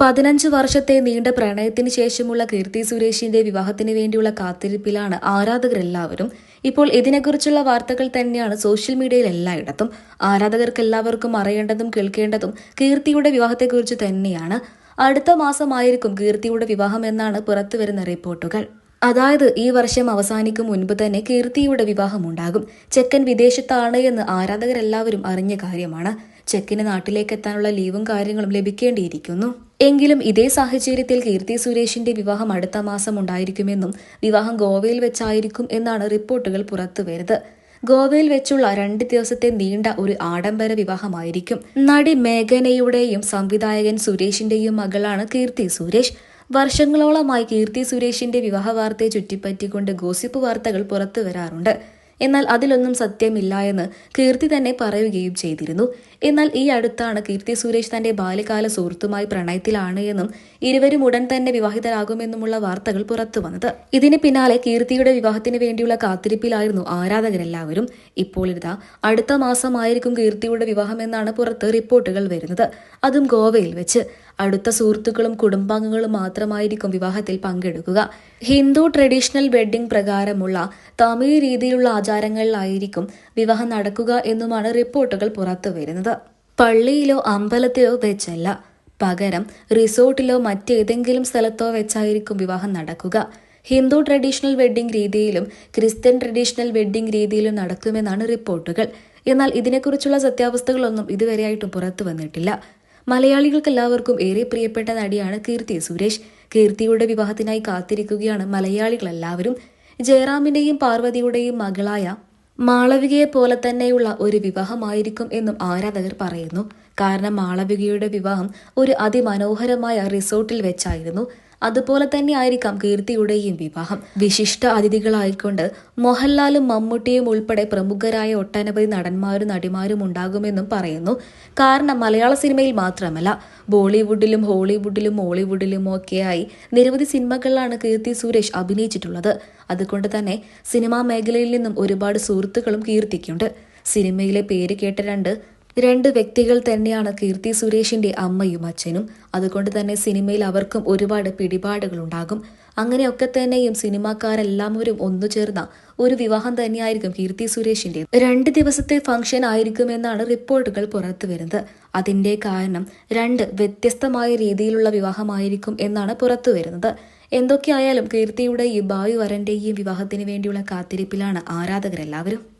പതിനഞ്ച് വർഷത്തെ നീണ്ട പ്രണയത്തിന് ശേഷമുള്ള കീർത്തി സുരേഷിന്റെ വിവാഹത്തിന് വേണ്ടിയുള്ള കാത്തിരിപ്പിലാണ് ആരാധകരെല്ലാവരും. ഇപ്പോൾ ഇതിനെക്കുറിച്ചുള്ള വാർത്തകൾ തന്നെയാണ് സോഷ്യൽ മീഡിയയിൽ എല്ലായിടത്തും. ആരാധകർക്ക് എല്ലാവർക്കും അറിയേണ്ടതും കേൾക്കേണ്ടതും കീർത്തിയുടെ വിവാഹത്തെക്കുറിച്ച് തന്നെയാണ്. അടുത്ത മാസമായിരിക്കും കീർത്തിയുടെ വിവാഹം എന്നാണ് പുറത്തുവരുന്ന റിപ്പോർട്ടുകൾ. അതായത് ഈ വർഷം അവസാനിക്കും മുൻപ് തന്നെ കീർത്തിയുടെ വിവാഹമുണ്ടാകും. ചെക്കൻ വിദേശത്താണ് എന്ന് ആരാധകരെല്ലാവരും അറിഞ്ഞ കാര്യമാണ്. ചെക്കിന് നാട്ടിലേക്ക് എത്താനുള്ള ലീവും കാര്യങ്ങളും ലഭിക്കേണ്ടിയിരിക്കുന്നു. എങ്കിലും ഇതേ സാഹചര്യത്തിൽ കീർത്തി സുരേഷിന്റെ വിവാഹം അടുത്ത മാസം ഉണ്ടായിരിക്കുമെന്നും വിവാഹം ഗോവയിൽ വെച്ചായിരിക്കും എന്നാണ് റിപ്പോർട്ടുകൾ പുറത്തുവരുന്നത്. ഗോവയിൽ വെച്ചുള്ള രണ്ട് ദിവസത്തെ നീണ്ട ഒരു ആഡംബര വിവാഹമായിരിക്കും. നടി മേഘനയുടെയും സംവിധായകൻ സുരേഷിന്റെയും മകളാണ് കീർത്തി സുരേഷ്. വർഷങ്ങളോളമായി കീർത്തി സുരേഷിന്റെ വിവാഹ വാർത്തയെ ചുറ്റിപ്പറ്റിക്കൊണ്ട് ഗോസിപ്പ് വാർത്തകൾ പുറത്തു വരാറുണ്ട് എന്നാൽ അതിലൊന്നും സത്യമില്ല എന്ന് കീർത്തി തന്നെ പറയുകയും ചെയ്തിരുന്നു. എന്നാൽ ഈ അടുത്താണ് കീർത്തി സുരേഷ് തന്റെ ബാല്യകാല സുഹൃത്തുമായി പ്രണയത്തിലാണ് എന്നും ഇരുവരും ഉടൻ തന്നെ വിവാഹിതരാകുമെന്നുമുള്ള വാർത്തകൾ പുറത്തു വന്നത്. ഇതിന് പിന്നാലെ കീർത്തിയുടെ വിവാഹത്തിന് വേണ്ടിയുള്ള കാത്തിരിപ്പിലായിരുന്നു ആരാധകരെല്ലാവരും. ഇപ്പോൾ ഇതാ അടുത്ത മാസമായിരിക്കും കീർത്തിയുടെ വിവാഹമെന്നാണ് പുറത്ത് റിപ്പോർട്ടുകൾ വരുന്നത്. അതും ഗോവയിൽ വെച്ച്. അടുത്ത സുഹൃത്തുക്കളും കുടുംബാംഗങ്ങളും മാത്രമായിരിക്കും വിവാഹത്തിൽ പങ്കെടുക്കുക. ഹിന്ദു ട്രഡീഷണൽ വെഡ്ഡിംഗ് പ്രകാരമുള്ള തമിഴ് രീതിയിലുള്ള ആചാരങ്ങളിലായിരിക്കും വിവാഹം നടക്കുക എന്നുമാണ് റിപ്പോർട്ടുകൾ പുറത്തുവരുന്നത് പള്ളിയിലോ അമ്പലത്തിലോ വെച്ചല്ല. പകരം റിസോർട്ടിലോ മറ്റേതെങ്കിലും സ്ഥലത്തോ വെച്ചായിരിക്കും വിവാഹം നടക്കുക. ഹിന്ദു ട്രഡീഷണൽ വെഡ്ഡിംഗ് രീതിയിലും ക്രിസ്ത്യൻ ട്രഡീഷണൽ വെഡ്ഡിംഗ് രീതിയിലും നടക്കുമെന്നാണ് റിപ്പോർട്ടുകൾ. എന്നാൽ ഇതിനെക്കുറിച്ചുള്ള സത്യാവസ്ഥകളൊന്നും ഇതുവരെയായിട്ടും പുറത്തു വന്നിട്ടില്ല. മലയാളികൾക്ക് എല്ലാവർക്കും ഏറെ പ്രിയപ്പെട്ട നടിയാണ് കീർത്തി സുരേഷ്. കീർത്തിയുടെ വിവാഹത്തിനായി കാത്തിരിക്കുകയാണ് മലയാളികൾ എല്ലാവരും ജയറാമിന്റെയും പാർവതിയുടെയും മകളായ മാളവികയെ പോലെ തന്നെയുള്ള ഒരു വിവാഹമായിരിക്കും എന്നും ആരാധകർ പറയുന്നു. കാരണം മാളവികയുടെ വിവാഹം ഒരു അതിമനോഹരമായ റിസോർട്ടിൽ വെച്ചായിരുന്നു. അതുപോലെ തന്നെ ആയിരിക്കാം കീർത്തിയുടെയും വിവാഹം. വിശിഷ്ട അതിഥികളായിക്കൊണ്ട് മോഹൻലാലും മമ്മൂട്ടിയും ഉൾപ്പെടെ പ്രമുഖരായ ഒട്ടനവധി നടന്മാരും നടിമാരും ഉണ്ടാകുമെന്നും പറയുന്നു. കാരണം മലയാള സിനിമയിൽ മാത്രമല്ല ബോളിവുഡിലും ഹോളിവുഡിലും മോളിവുഡിലും ഒക്കെയായി നിരവധി സിനിമകളിലാണ് കീർത്തി സുരേഷ് അഭിനയിച്ചിട്ടുള്ളത്. അതുകൊണ്ട് തന്നെ സിനിമാ മേഖലയിൽ നിന്നും ഒരുപാട് സുഹൃത്തുക്കളും കീർത്തിക്കുണ്ട്. സിനിമയിലെ പേര് കേട്ട രണ്ട് രണ്ട് വ്യക്തികൾ തന്നെയാണ് കീർത്തി സുരേഷിന്റെ അമ്മയും അച്ഛനും. അതുകൊണ്ട് തന്നെ സിനിമയിൽ അവർക്കും ഒരുപാട് പിടിപാടുകൾ ഉണ്ടാകും. അങ്ങനെയൊക്കെ തന്നെയും സിനിമാക്കാരെല്ലാവരും ഒന്നു ചേർന്ന ഒരു വിവാഹം തന്നെയായിരിക്കും കീർത്തി സുരേഷിന്റെ. രണ്ട് ദിവസത്തെ ഫംഗ്ഷൻ ആയിരിക്കുമെന്നാണ് റിപ്പോർട്ടുകൾ പുറത്തു വരുന്നത്. അതിന്റെ കാരണം രണ്ട് വ്യത്യസ്തമായ രീതിയിലുള്ള വിവാഹമായിരിക്കും എന്നാണ് പുറത്തു വരുന്നത്. എന്തൊക്കെയായാലും കീർത്തിയുടെയും ബായു വരന്റെയും വിവാഹത്തിന് വേണ്ടിയുള്ള കാത്തിരിപ്പിലാണ് ആരാധകരെല്ലാവരും.